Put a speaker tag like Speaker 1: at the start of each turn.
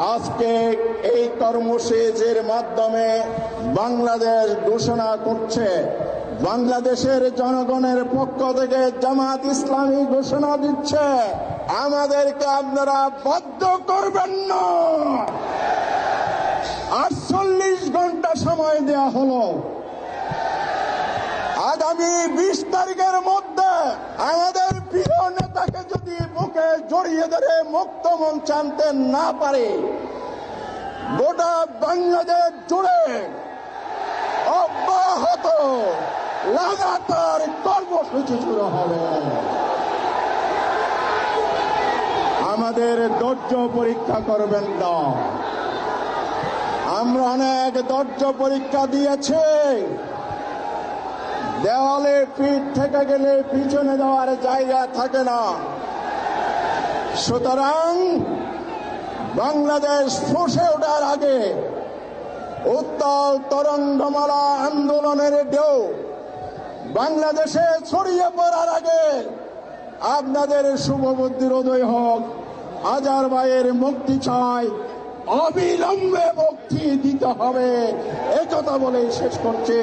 Speaker 1: আজকে এই কর্মসূচির মাধ্যমে বাংলাদেশ ঘোষণা করছে, বাংলাদেশের জনগণের পক্ষ থেকে জামাত ইসলামী ঘোষণা দিচ্ছে, আমাদেরকে আপনারা বাধ্য করবেন না। আটচল্লিশ ঘণ্টা সময় দেয়া হলো। আগামী বিশ তারিখের মধ্যে আমাদের প্রিয় নেতাকে যদি বুকে জড়িয়ে ধরে মুক্ত মঞ্চ আনতে না পারে গোটা বাংলাদেশ জুড়ে অব্যাহত লাগাতার কর্মসূচি শুরু হবে। আমাদের ধৈর্য পরীক্ষা করবেন না। আমরা অনেক ধৈর্য পরীক্ষা দিয়েছি। দেওয়ালে পিঠ থেকে গেলে পিছনে যাওয়ার জায়গা থাকে না। সুতরাং বাংলাদেশ ফুসে ওঠার আগে উত্তাল তরঙ্গমালা আন্দোলনের ঢেউ বাংলাদেশে ছড়িয়ে পড়ার আগে আপনাদের শুভবুদ্ধির উদয় হোক, হাজার ভাইয়ের মুক্তি চাই, অবিলম্বে মুক্তি দিতে হবে। একথা বলে শেষ করছে।